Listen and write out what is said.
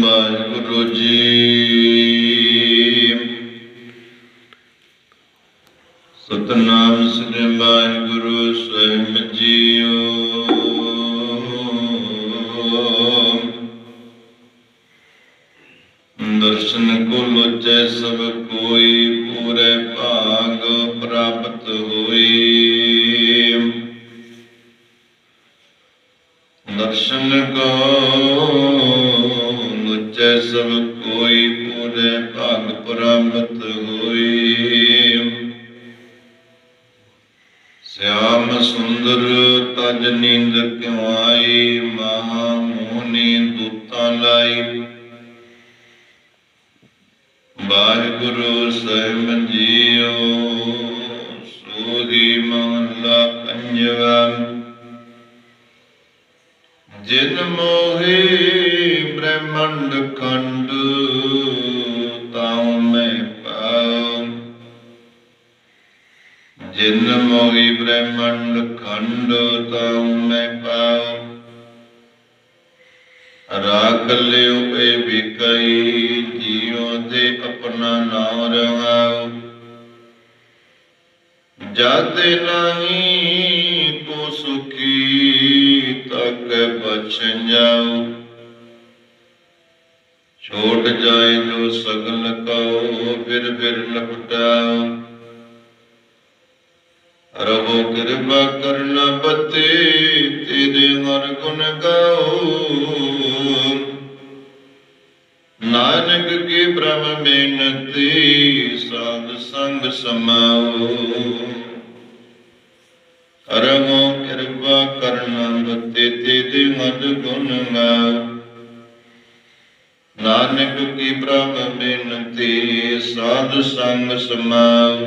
ਵਾਹਿਗੁਰੂ ਜੀ ਸਤਨਾਮ ਸ੍ਰੀ ਵਾਹਿਗੁਰੂ ਸਾਹਿਬ ਜੀਓ। ਦਰਸ਼ਨ ਕੋ ਲੋਚੈ ਸਭ ਕੋਈ, ਪੂਰੇ ਭਾਗ ਪ੍ਰਾਪਤ ਹੋਈ। ਦਰਸ਼ਨ ਕੋ ਭਾਗ ਹੋਈ। ਸਿਆਮ ਸੁੰਦਰ ਤਜ ਨੀਂਦ ਕਿਉ ਆਈ ਮਹਾ ਮੋਹਨੀ ਦੂਤਾਂ ਲਾਈ। ਵਾਹਿਗੁਰੂ ਸਾਹਿਬ ਜੀਓ ਸੋਹੀ ਮਹਲਾ ਪੰਜਵਾ। ਜਿਨ ਮੋਹੀ ਬ੍ਰਹਮੰਡ ਜਿਨ ਮੋਹੀ ਬ੍ਰਹਮੰਡ ਖੰਡ ਤਾਉ ਮੈਂ ਪਾਉ। ਰਾਖ ਲਿਓ ਏ ਵਿਕਈ, ਜੀਉ ਦੇ ਆਪਣਾ ਨਾਮ ਰਹਾਉ ਜਾਤੇ ਨਹੀਂ ਕੋ ਸੁਖੀ ਤਕ ਬਚਨ ਜਾਉ। ਛੋਟ ਜਾਏ ਜੋ ਸਗਲ ਕਉ, ਫਿਰ ਫਿਰ ਲਪਟਾਉ। ਰਬੋ ਕਿਰਪਾ ਕਰਨਾ ਬਤੇ, ਤੇਰੇ ਹਰ ਗੁਣ ਗਾਉ ਨਾਨਕ ਕੀ ਬ੍ਰਹਮ ਬੇਨਤੀ ਸਾਧ ਸੰਗ ਸਮਾਉ ਰਬੋ ਕਿਰਪਾ ਕਰਨਾ ਬਤੇ, ਤੇਰੇ ਹਰ ਗੁਣ ਗਾਉ ਨਾਨਕ ਕੀ ਬ੍ਰਹਮ ਬੇਨਤੀ ਸਾਧ ਸੰਗ ਸਮਾਉ